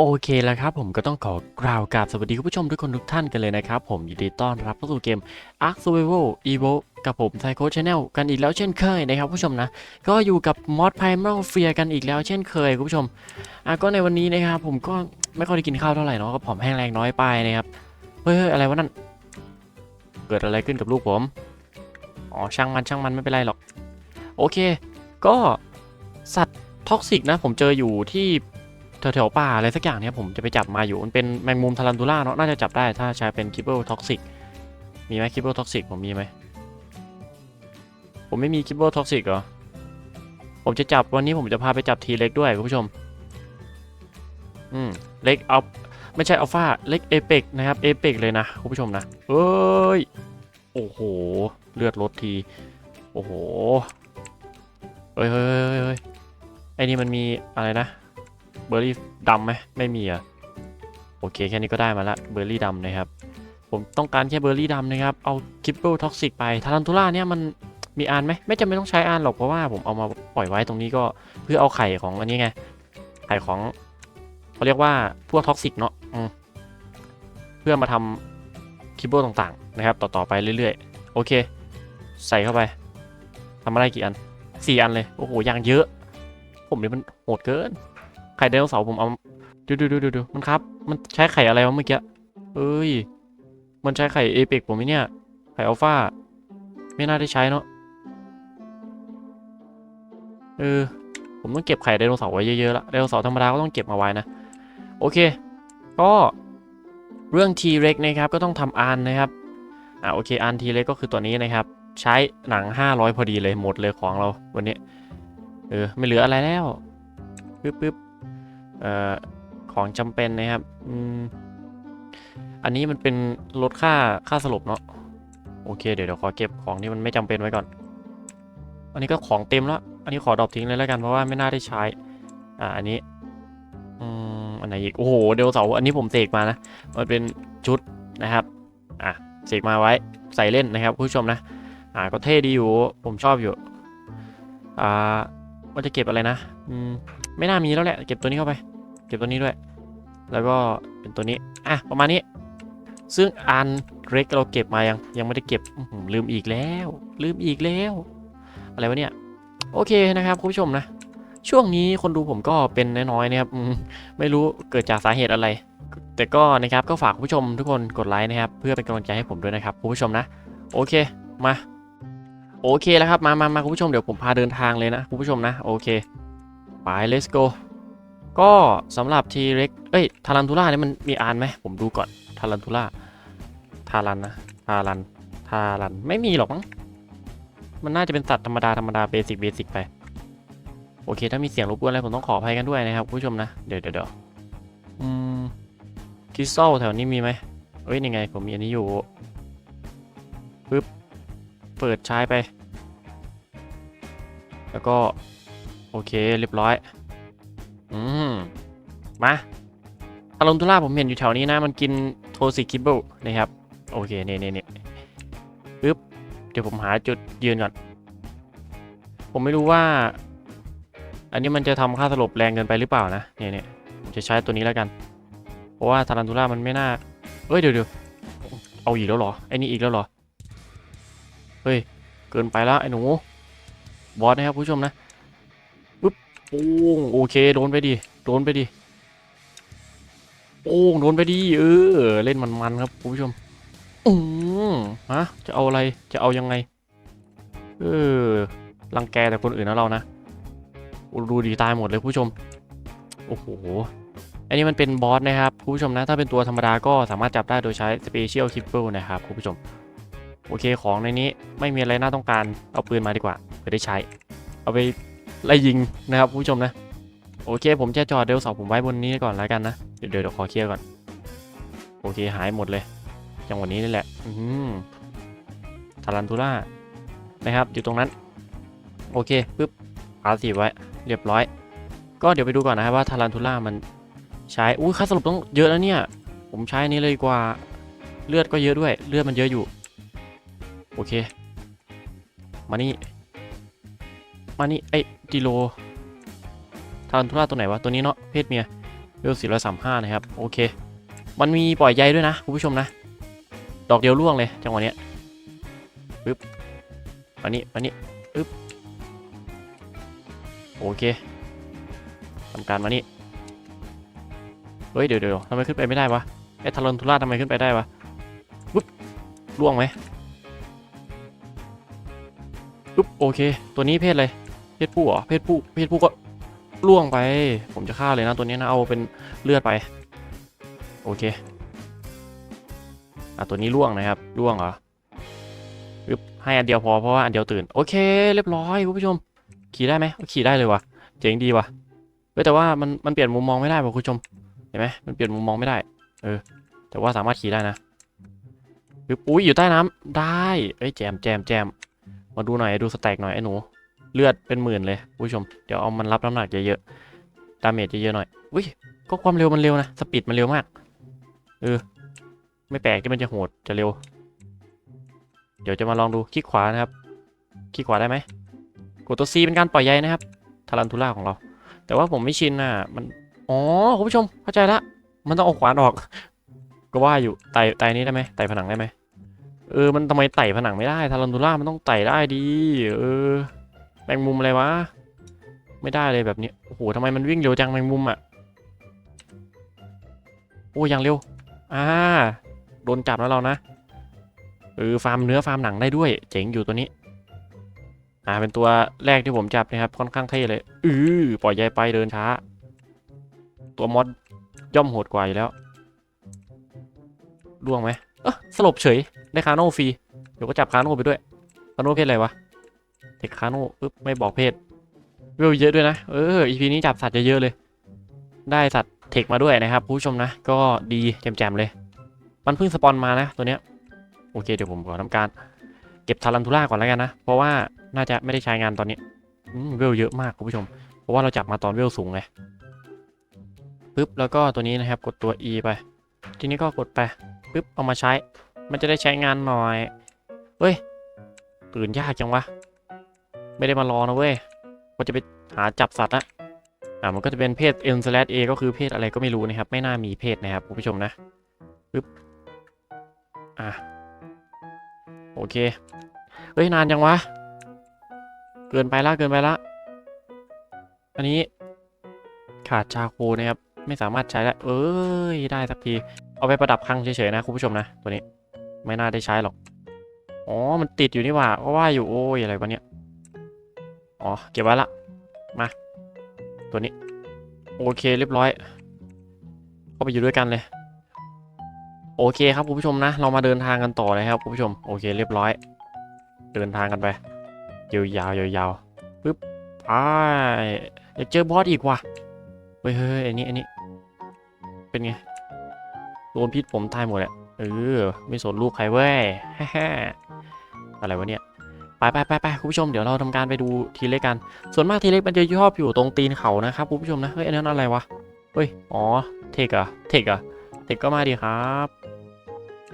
โอเคแล้วครับผมก็ต้องขอกล่าวกราบสวัสดีคุณผู้ชมทุกคนทุกท่านกันเลยนะครับ ผมยินดีต้อนรับเข้าสู่เกม Ark Survival Evo กับผม Psycho Channel กันอีกแล้วเช่นเคยนะครับผู้ชมนะ ก็อยู่กับ Mod Primal Fear กันอีกแล้วเช่นเคยคุณผู้ชมอะก็ในวันนี้นะครับผมก็ไม่ค่อยได้กินข้าวเท่าไหร่เนาะก็ผอมแห้งแรงน้อยไปนะครับเฮ้ยเฮ้ยอะไรวะนั่นเกิดอะไรขึ้นกับลูกผมอ๋อช่างมันช่างมันไม่เป็นไรหรอก โอเค ก็สัตว์ท็อกซิกนะ ผมเจออยู่ที่ แถวๆป่าอะไรสักอย่างเนี่ยผมจะไปจับมาอยู่มันเป็นแมงมุมทารันตูล่าเนาะน่าจะจับได้ถ้าใช้เป็นคิปเปิลท็อกซิกมีไหมคิปเปิลท็อกซิกผมมีไหมผมไม่มีคิปเปิลท็อกซิกเหรอผมจะจับวันนี้ผมจะพาไปจับทีเล็กด้วยคุณผู้ชมอืมเล็กเอาไม่ใช่อัลฟาเล็กเอเปกนะครับเอเปกเลยนะคุณผู้ชมนะเอ้ยโอ้โหเลือดลดทีโอ้โหเฮ้ยเฮ้ยเฮ้ยเฮ้ยไอ้นี่มันมีอะไรนะ เบอร์รี่ดำไหมไม่มีอะโอเคแค่นี้ก็ได้มาละเบอร์รี่ดำนะครับ ผมต้องการแค่เบอร์รี่ดำนะครับ เอาคิปเปิลท็อกซิกไปทารันทูล่าเนี่ยมันมีอานไหมไม่จำเป็นต้องใช้อานหรอกเพราะว่าผมเอามาปล่อยไว้ตรงนี้ก็เพื่อเอาไข่ของอันนี้ไงไข่ของเขาเรียกว่าพวกท็อกซิกเนาะเพื่อมาทำคิปเปิลต่างๆนะครับ ต่อๆไปเรื่อยๆ โอเค ใส่เข้าไปทำมาได้กี่อันสี่อันเลยโอ้โหอย่างเยอะ ผมนี่มันโหดเกิน ไข่ไดโนเสาร์ผมเอาดูดูดูดูดูมันครับ มันใช้ไข่อะไรวะเมื่อกี้เอ้ย มันใช้ไข่เอเปกผมไหมเนี่ย ไข่อัลฟาไม่น่าได้ใช้เนาะเออผมต้องเก็บไข่ไดโนเสาร์ไว้เยอะๆละไดโนเสาร์ธรรมดาก็ต้องเก็บมาไว้นะ โอเค ก็เรื่อง T-Rex นะครับก็ต้องทำอานนะครับอ่าโอเคอาน T-Rex ก็คือตัวนี้นะครับ ใช้หนัง 500 พอดีเลยหมดเลยของเราวันนี้เออไม่เหลืออะไรแล้วปึ๊บปึ๊บ เอ่อของจำเป็นนะครับอืมอันนี้มันเป็นลดค่าค่าสลบเนาะโอเคเดี๋ยวเดี๋ยวขอเก็บของที่มันไม่จำเป็นไว้ก่อน อันนี้ก็ของเต็มแล้ว อันนี้ขอดรอปทิ้งเลยแล้วกันเพราะว่าไม่น่าได้ใช้ อ่าอันนี้อืมอันไหนอีกโอ้โหเดลเสาร์อันนี้ผมเสกมานะมันเป็นชุดนะครับอะเสกมาไว้ใส่เล่นนะครับผู้ชมนะอ่าก็เท่ดีอยู่ผมชอบอยู่อ่าว่าจะเก็บอะไรนะอืมไม่น่ามีแล้วแหละเก็บตัวนี้เข้าไป เก็บตัวนี้ด้วย แล้วก็เป็นตัวนี้ อะ ประมาณนี้ ซึ่งอันเล็กเราเก็บมายัง ยังไม่ได้เก็บลืมอีกแล้ว ลืมอีกแล้ว อะไรวะเนี่ย โอเคนะครับคุณผู้ชมนะ ช่วงนี้คนดูผมก็เป็นน้อยๆนะครับไม่รู้เกิดจากสาเหตุอะไร แต่ก็นะครับก็ฝากคุณผู้ชมทุกคนกดไลค์นะครับ เพื่อเป็นกำลังใจให้ผมด้วยนะครับคุณผู้ชมนะ โอเค มาโอเคแล้วครับ มามามาคุณผู้ชม เดี๋ยวผมพาเดินทางเลยนะ คุณผู้ชมนะ โอเค ไป let's go ก็สำหรับ T-Rex เอ้ยทารันทูล่าเนี่ยมันมีอ่านไหมผมดูก่อนทารันทูล่าทารันนะทารันทารันไม่มีหรอกมั้งมันน่าจะเป็นสัตว์ธรรมดาธรรมดาเบสิกเบสิกไปโอเค ถ้ามีเสียงรบกวนอะไรผมต้องขออภัยกันด้วยนะครับผู้ชมนะ เดี๋ยวเดี๋ยวอืมคริสตัลแถวนี้มีไหมเอ้ยนี่ไง ผมมีอันนี้อยู่ปึ๊บเปิดใช้ไป แล้วก็ โอเค เรียบร้อย อืม มาอารมณ์ตุล่าผมเห็นอยู่แถวนี้นะ มันกินโทซิคิบเบิลนะครับ โอเคเนี่ยเน่เน่ปึ๊บเดี๋ยวผมหาจุดยืนก่อน ผมไม่รู้ว่า อันนี้มันจะทำค่าสลบแรงเกินไปหรือเปล่านะ เนี่ยเนี่ยผมจะใช้ตัวนี้แล้วกัน เพราะว่าทารันทูล่ามันไม่น่า เอ้ยเดี๋ยวเดี๋ยวเอาอีกแล้วเหรอ ไอ้นี่อีกแล้วเหรอ เฮ้ย เกินไปแล้วไอ้หนู บอสนะครับผู้ชมนะปึ๊บโป้งโอเคโดนไปดิ โดนไปดิ โป้งโดนไปดิเออ เล่นมันๆครับคุณผู้ชม อืมฮะ จะเอาอะไร จะเอายังไง เออ รังแกแต่คนอื่นนะเรานะดูดีตายหมดเลยผู้ชม โอ้โห อันนี้มันเป็นบอสนะครับคุณผู้ชมนะ ถ้าเป็นตัวธรรมดาก็สามารถจับได้โดยใช้ Special k i p p l e นะครับคุณผู้ชม โอเคของในนี้ไม่มีอะไรน่าต้องการ เอาปืนมาดีกว่าเพื่อได้ใช้ เอาไปไล่ยิงนะครับคุณผู้ชมนะ โอเค ผมจะจอดเดลเสาผมไว้บนนี้ก่อนแล้วกันนะ เดี๋ยวเดี๋ยวขอเคลียร์ก่อน โอเคหายหมดเลย จังหวะนี้นี่แหละ อืมทารันทูล่านะครับ อยู่ตรงนั้น โอเคปึ๊บปาสีไว้ เรียบร้อย ก็เดี๋ยวไปดูก่อนนะครับว่าทารันทูล่ามันใช้ อุ้ยค่าสรุปต้องเยอะแล้วเนี่ย ผมใช้นี้เลยกว่า เลือดก็เยอะด้วย เลือดมันเยอะอยู่ โอเค มานี่ มานี่ไอ้ดิโล ทารันทูล่าตัวไหนวะ ตัวนี้เนาะ เพศเมียเวลสี่ร้อยสามห้านะครับ โอเค มันมีปล่อยใยด้วยนะคุณผู้ชมนะ ดอกเดียวร่วงเลยจังหวะเนี้ยปึ๊บมานี่มานี่ปึ๊บ โอเคทำการมานี่ เฮ้ยเดี๋ยวเดี๋ยวทำไมขึ้นไปไม่ได้วะ ไอ้ทารอนทุล่าทำไมขึ้นไปได้วะปึ๊บล่วงไหมปึ๊บโอเค ตัวนี้เพศอะไร เพศผู้เหรอ เพศผู้ เพศผู้ก็ ล่วงไป ผมจะฆ่าเลยนะตัวนี้นะเอาเป็นเลือดไป โอเคอะตัวนี้ล่วงนะครับล่วงเหรอปึ๊บให้อันเดียวพอเพราะว่าอันเดียวตื่น โอเค เรียบร้อยคุณผู้ชม ขี่ได้ไหมขี่ได้เลยวะเจ๋งดีวะเฮ้แต่ว่ามันมันเปลี่ยนมุมมองไม่ได้ว่ะคุณผู้ชมเห็นไหมมันเปลี่ยนมุมมองไม่ได้ เออ แต่ว่าสามารถขี่ได้นะปึ๊บอุ้ยอยู่ใต้น้ำได้เอ้ยแจมแจมแจมมาดูหน่อยดูสแต็กหน่อยไอ้หนู เลือดเป็นหมื่นเลยผู้ชม เดี๋ยวเอามันรับน้ำหนักเยอะๆดาเมจเยอะๆหน่อยอุ้ยก็ความเร็วมันเร็วนะสปีดมันเร็วมากเออไม่แปลกที่มันจะโหดจะเร็ว เดี๋ยวจะมาลองดูคลิกขวานะครับคลิกขวาได้ไหมกดตัว C เป็นการปล่อยใยนะครับทารันทูล่าของเรา แต่ว่าผมไม่ชินน่ะมันอ๋อคุณผู้ชมเข้าใจละมันต้องเอาขวานออก ก็ว่าอยู่ไต่ไต่นี้ได้ไหมไต่ผนังได้ไหมเออมันทำไมไต่ผนังไม่ได้ทารันทูล่ามันต้องไต่ได้ดีเออ แมงมุมอะไรวะ ไม่ได้เลยแบบนี้ โอ้โหทำไมมันวิ่งเร็วจังแมงมุมอะ โอ้ยังเร็ว อ่า โดนจับแล้วเรานะ เออ ฟาร์มเนื้อฟาร์มหนังได้ด้วย เจ๋งอยู่ตัวนี้ อ่า เป็นตัวแรกที่ผมจับนะครับ ค่อนข้างเท่เลย อือปล่อยใยไปเดินช้า ตัวมอสย่อมโหดกว่าอยู่แล้วล่วงไหมเออสลบเฉย ได้คาโน่ฟรี เดี๋ยวก็จับคาโน่ไปด้วยคาโน่เพศอะไรวะ เทคคาโน่ปึ๊บไม่บอกเพศเวลเยอะด้วยนะ เอออีพีนี้จับสัตว์เยอะๆเลย ได้สัตว์เทคมาด้วยนะครับผู้ชมนะ ก็ดีแจ่มๆเลย มันเพิ่งสปอนมานะตัวเนี้ย โอเคเดี๋ยวผมขอทำการ เก็บทารันทูล่าก่อนแล้วกันนะ เพราะว่าน่าจะไม่ได้ใช้งานตอนนี้อืมเวลเยอะมากคุณผู้ชม เพราะว่าเราจับมาตอนเวลสูงไงปึ๊บแล้วก็ตัวนี้นะครับกดตัว E ไป ทีนี้ก็กดไปปึ๊บเอามาใช้ มันจะได้ใช้งานหน่อยเฮ้ยตื่นยากจังวะ ไม่ได้มารอนะเว้ยว่าจะไปหาจับสัตว์อะอ่ามันก็จะเป็นเพศ n s l a ก็คือเพศอะไรก็ไม่รู้นะครับ ไม่น่ามีเพศนะครับคุณผู้ชมนะปึ๊บอะโอเคเฮ้ยนานจังวะ เกินไปละเกินไปละ อันนี้ขาดชาโคนะครับ ไม่สามารถใช้ได้เอ้ยได้สักที เอาไปประดับคลังเฉยๆนะคุณผู้ชมนะ ตัวนี้ไม่น่าได้ใช้หรอก อ๋อ มันติดอยู่นี่หว่าก็ว่าอยู่โอ้ยอะไรวะเนี่ย อ๋อ เก็บไว้ละ มา ตัวนี้ โอเคเรียบร้อย ก็ไปอยู่ด้วยกันเลย โอเคครับคุณผู้ชมนะ เรามาเดินทางกันต่อเลยครับคุณผู้ชม โอเคเรียบร้อย เดินทางกันไป ยาวๆยาวๆปึ๊บไปอยากเจอบอสอีกว่ะ เฮ้ยเฮ้ยอันนี้อันนี้ เป็นไง โดนพิษผมตายหมดแหละเออ ไม่สนลูกใครเว้ยฮ่าๆอะไรวะเนี่ย ไปไปไปไปคุณผู้ชมเดี๋ยวเราทำการไปดูทีเล็กกัน ส่วนมากทีเล็กมันจะชอบอยู่ตรงตีนเขานะครับคุณผู้ชมนะเฮ้ยอันนั้นอะไรวะเฮ้ยอ๋อเทกอะเทกอะเทกก็มาดีครับ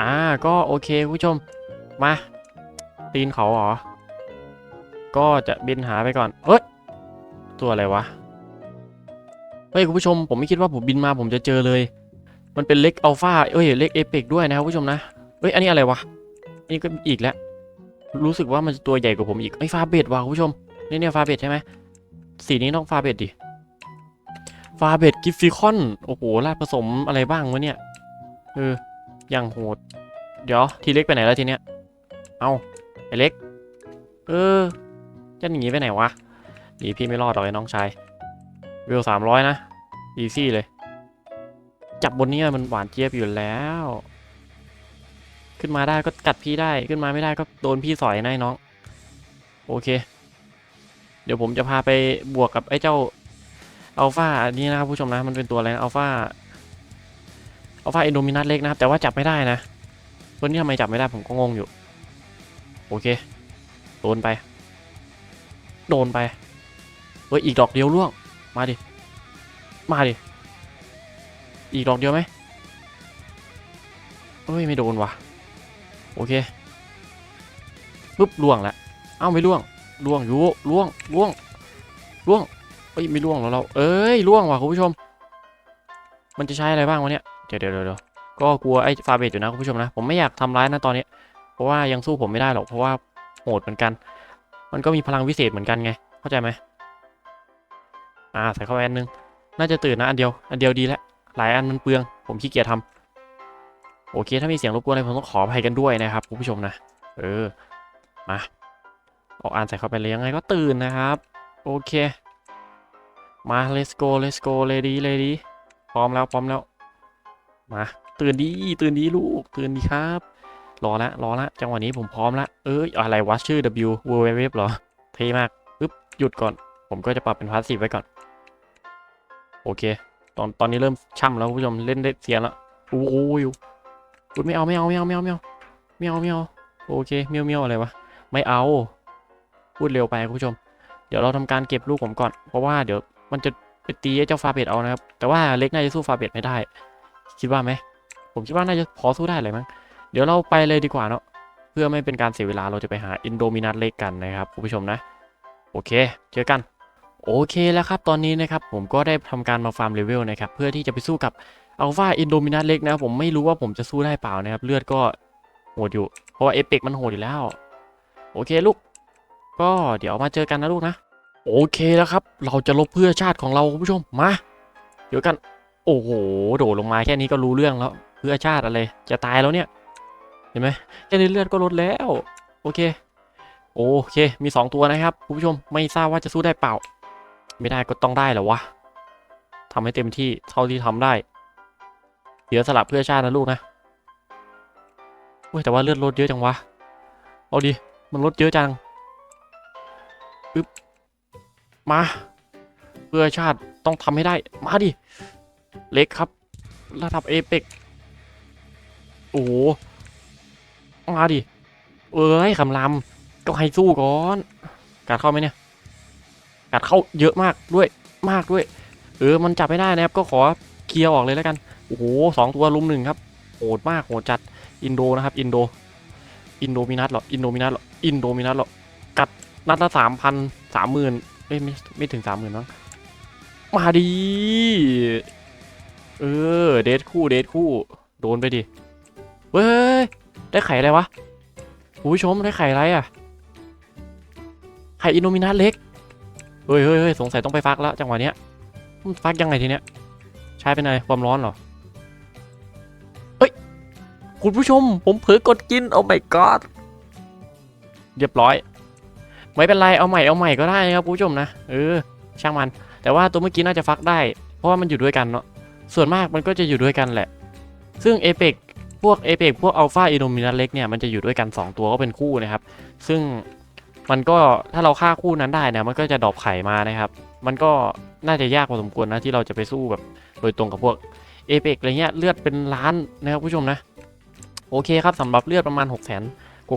อ่าก็โอเคคุณผู้ชมมาตีนเขาเหรอก็จะบินหาไปก่อนเฮ้ยตัวอะไรวะเฮ้ยคุณผู้ชมผมไม่คิดว่าผมบินมาผมจะเจอเลย มันเป็นเล็กอัลฟาเอ้ยเล็กเอเปกด้วยนะครับคุณผู้ชมนะเฮ้ยอันนี้อะไรวะนนี้ก็อีกแล้ว รู้สึกว่ามันจะตัวใหญ่กว่าผมอีกไอ้ฟาเบดว่ะคุณผู้ชมนี่เนี่ยฟาเบดใช่ไหมสีนี้ต้องฟาเบดดิฟาเบดกิฟฟิคอนโอ้โหลาดผสมอะไรบ้างวะเนี่ยเอออย่างโหด เดี๋ยวทีเล็กไปไหนแล้วทีเนี้ยเอาไอเล็ก เออจะหนีไปไหนวะหนีพี่ไม่รอดหรอกไอ้น้องชายเวลสามร้อยนะอีซี่เลย จับบนเนี้มันหวานเจี๊ยบอยู่แล้ว ขึ้นมาได้ก็กัดพี่ได้ขึ้นมาไม่ได้ก็โดนพี่สอยนะไอ้น้อง โอเค เดี๋ยวผมจะพาไปบวกกับไอ้เจ้าอัลฟาอันนี้นะครับผู้ชมนะมันเป็นตัวอะไรอัลฟาอัลฟาเอนโดมินัสเล็กนะครับ แต่ว่าจับไม่ได้นะตัวนี้ทำไมจับไม่ได้ผมก็งงอยู่ โอเค โดนไป โดนไปเฮ้ยอีกดอกเดียวล่วง มาดิ มาดิ อีกดอกเดียวไหมเฮ้ย ไม่โดนว่ะ โอเคปุ๊บล่วงแล้วเอ้าไม่ล่วงล่วงอยู่ล่วงล่วงล่วงเฮ้ยไม่ล่วงแล้วเรา เอ้ยล่วงว่ะคุณผู้ชม มันจะใช้อะไรบ้างวะเนี่ยเดี๋ยวเดี๋ยวเดี๋ยวก็กลัวไอ้ฟาเบตอยู่นะคุณผู้ชมนะ ผมไม่อยากทำร้ายนะตอนนี้ เพราะว่ายังสู้ผมไม่ได้หรอกเพราะว่าโหดเหมือนกัน มันก็มีพลังวิเศษเหมือนกันไง เข้าใจไหมอ่าใส่เข้าไปอันนึง น่าจะตื่นนะอันเดียว อันเดียวดีแล้วหลายอันมันเปลือง ผมขี้เกียจทำ โอเค ถ้ามีเสียงรบกวนอะไรผมต้องขออภัยกันด้วยนะครับคุณผู้ชมนะ เออ มาเอาอ่านใส่เข้าไปเลยยังไงก็ตื่นนะครับ โอเค มา let's go let's go lady lady พร้อมแล้วพร้อมแล้ว มา ตื่นดี ตื่นดีลูก ตื่นดีครับ รอละ รอละ จังหวะนี้ผมพร้อมละ เอ้ย อะไรวะชื่อ W w w เหรอ เท่มากปึ๊บ หยุดก่อน ผมก็จะปรับเป็นพาสซีฟไว้ก่อน โอเค ตอน ตอนนี้เริ่มช่ำแล้วคุณผู้ชม เล่นได้เสียแล้วโอ้โหพูดไม่เอาไม่เอาไม่เอาไม่เอาไม่เอาไม่เอาไม่เอาโอเคเมียวเมียวอะไรวะไม่เอา พูดเร็วไปคุณผู้ชม เดี๋ยวเราทำการเก็บลูกผมก่อนเพราะว่าเดี๋ยวมันจะไปตีเจ้าฟาเบตเอานะครับ แต่ว่าเล็กน่าจะสู้ฟาเบตไม่ได้ คิดว่าไหมผมคิดว่าน่าจะพอสู้ได้เลยมั้งเดี๋ยวเราไปเลยดีกว่าเนาะเพื่อไม่เป็นการเสียเวลาเราจะไปหาอินโดมินัทเล็กกันนะครับคุณผู้ชมนะ โอเค เจอกัน โอเคแล้วครับตอนนี้นะครับผมก็ได้ทำการมาฟาร์มเลเวลนะครับเพื่อที่จะไปสู้กับ อัลฟาอินโดมินัทเล็กนะครับผมไม่รู้ว่าผมจะสู้ได้เปล่านะครับ เลือดก็โหดอยู่ เพราะว่าเอเปกมันโหดอยู่แล้ว โอเคลูก ก็เดี๋ยวมาเจอกันนะลูกนะ โอเคแล้วครับ เราจะลบเพื่อชาติของเราคุณผู้ชมมา เดี๋ยวกันโอ้โหโดดลงมาแค่นี้ก็รู้เรื่องแล้ว เพื่อชาติอะไรจะตายแล้วเนี่ย เห็นไหมแค่นี้เลือดก็ลดแล้ว โอเค โอเค มีสองตัวนะครับคุณผู้ชมไม่ทราบว่าจะสู้ได้เปล่า ไม่ได้ก็ต้องได้แหละวะทำให้เต็มที่เท่าที่ทำได้ เสียวสละเพื่อชาตินะลูกนะเว้ยแต่ว่าเลือดลดเยอะจังวะ เอาดิ มันลดเยอะจังอึ๊บ มา เพื่อชาติต้องทำให้ได้ มาดิ เล็กครับ ระดับเอเปกโอ้โห มาดิ เอ้ยคำรามก็ให้สู้ก่อนการเข้าไหมเนี่ยการเข้าเยอะมากด้วย มากด้วย เออ มันจับไม่ได้นะครับ ก็ขอ เคลียร์ออกเลยแล้วกัน โอ้โหสองตัวลุมหนึ่งครับ โหดมากโหดจัด อินโดนะครับ อินโด อินโดมินัสหรอ อินโดมินัสหรอ อินโดมินัสหรอ กัดนัดละสามพันสามหมื่นไม่ไม่ไม่ถึงสามหมื่นมั้ง มาดี เออ เดทคู่ เดทคู่ โดนไปดิ เว้ย ได้ไข่อะไรวะผู้ชมได้ไข่อะไรอะ ไข่อินโดมินัสเล็ก เฮ้ยเฮ้ยเฮ้ยสงสัยต้องไปฟักแล้วจังหวะเนี้ย ฟักยังไงทีเนี้ย ใช้เป็นไงความร้อนเหรอ เฮ้ย คุณผู้ชม ผมเผลอกดกิน โอ้ my god เรียบร้อย ไม่เป็นไร เอาใหม่ เอาใหม่ก็ได้นะครับคุณผู้ชมนะ เออ ช่างมัน แต่ว่าตัวเมื่อกี้น่าจะฟักได้ เพราะว่ามันอยู่ด้วยกันเนาะ ส่วนมากมันก็จะอยู่ด้วยกันแหละ ซึ่งเอเปกพวกเอเปกพวกอัลฟาอินโดมินัสเล็กเนี่ย มันจะอยู่ด้วยกัน 2 ตัวก็เป็นคู่นะครับ ซึ่งมันก็ถ้าเราฆ่าคู่นั้นได้เนี่ยมันก็จะดรอปไข่มานะครับ มันก็น่าจะยากพอสมควรนะที่เราจะไปสู้แบบ โดยตรงกับพวกเอเปกอะไรเงี้ยเลือดเป็นล้านนะครับผู้ชมนะ โอเคครับสำหรับเลือดประมาณ 6 0 0 0 0น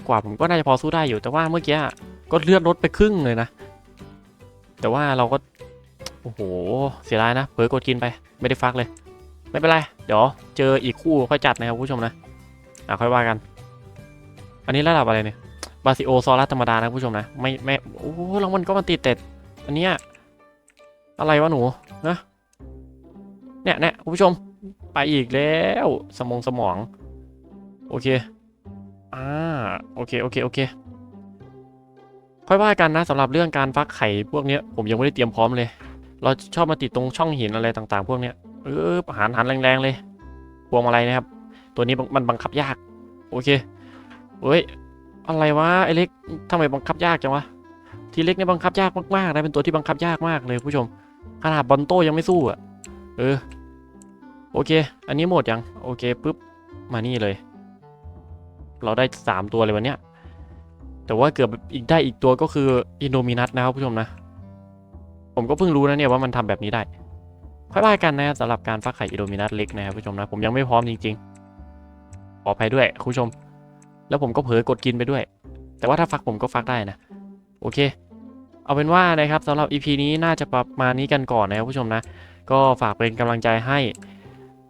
กว่าผมก็น่าจะพอสู้ได้อยู่แต่ว่าเมื่อกี้ก็เลือดลดไปครึ่งเลยนะ แต่ว่าเราก็ โอ้โห เสียดายนะเผลอกดกินไปไม่ได้ฟักเลย ไม่เป็นไร เดี๋ยวเจออีกคู่ค่อยจัดนะครับผู้ชมนะอะค่อยว่ากัน อันนี้ระดับอะไรเนี่ยบาซิโอซอรัสธรรมดานะผู้ชมนะ ไม่ไม่โอ้รางวัลก็มาติดแต่อันเนี้ยอะไรวะหนูนะ เนี่ยเนี่ยคุณผู้ชมไปอีกแล้ว สมองสมอง โอเค อ่า โอเค โอเค โอเค ค่อยว่ากันนะสำหรับเรื่องการฟักไข่พวกเนี้ยผมยังไม่ได้เตรียมพร้อมเลย เราชอบมาติดตรงช่องหินอะไรต่างๆ พวกเนี้ยเออหันหันแรงๆเลยพวงมาลัยนะครับ ตัวนี้มันบังคับยาก โอเคเฮ้ย อะไรวะไอเล็กทำไมบังคับยากจังวะ ทีเล็กเนี่ยบังคับยากมากๆนะเป็นตัวที่บังคับยากมากเลยผู้ชม ขนาดบอลโต้ยังไม่สู้อะ เออ โอเค อันนี้หมดยัง โอเคปุ๊บ มานี่เลย เราได้สามตัวเลยวันเนี้ย แต่ว่าเกือบอีกได้อีกตัวก็คืออินโดมินัสนะครับผู้ชมนะ ผมก็เพิ่งรู้นะเนี่ยว่ามันทำแบบนี้ได้ ค่อยว่ากันนะครับสำหรับการฟักไข่อิโดมินัสเล็กนะครับผู้ชมนะ ผมยังไม่พร้อมจริงๆ ขออภัยด้วยคุณผู้ชม แล้วผมก็เผลอกดกินไปด้วย แต่ว่าถ้าฟักผมก็ฟักได้นะ โอเค เอาเป็นว่านะครับสำหรับ EP นี้น่าจะประมาณนี้กันก่อนนะครับผู้ชมนะ ก็ฝากเป็นกำลังใจให้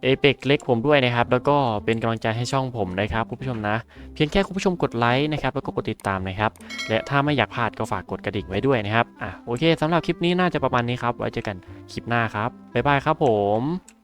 เอเปกเล็กผมด้วยนะครับ แล้วก็เป็นกำลังใจให้ช่องผมนะครับคุณผู้ชมนะ เพียงแค่คุณผู้ชมกดไลค์นะครับแล้วก็กดติดตามนะครับ และถ้าไม่อยากพลาดก็ฝากกดกระดิ่งไว้ด้วยนะครับอะโอเคสำหรับคลิปนี้น่าจะประมาณนี้ครับไว้เจอกันคลิปหน้าครับบ๊ายบายครับผม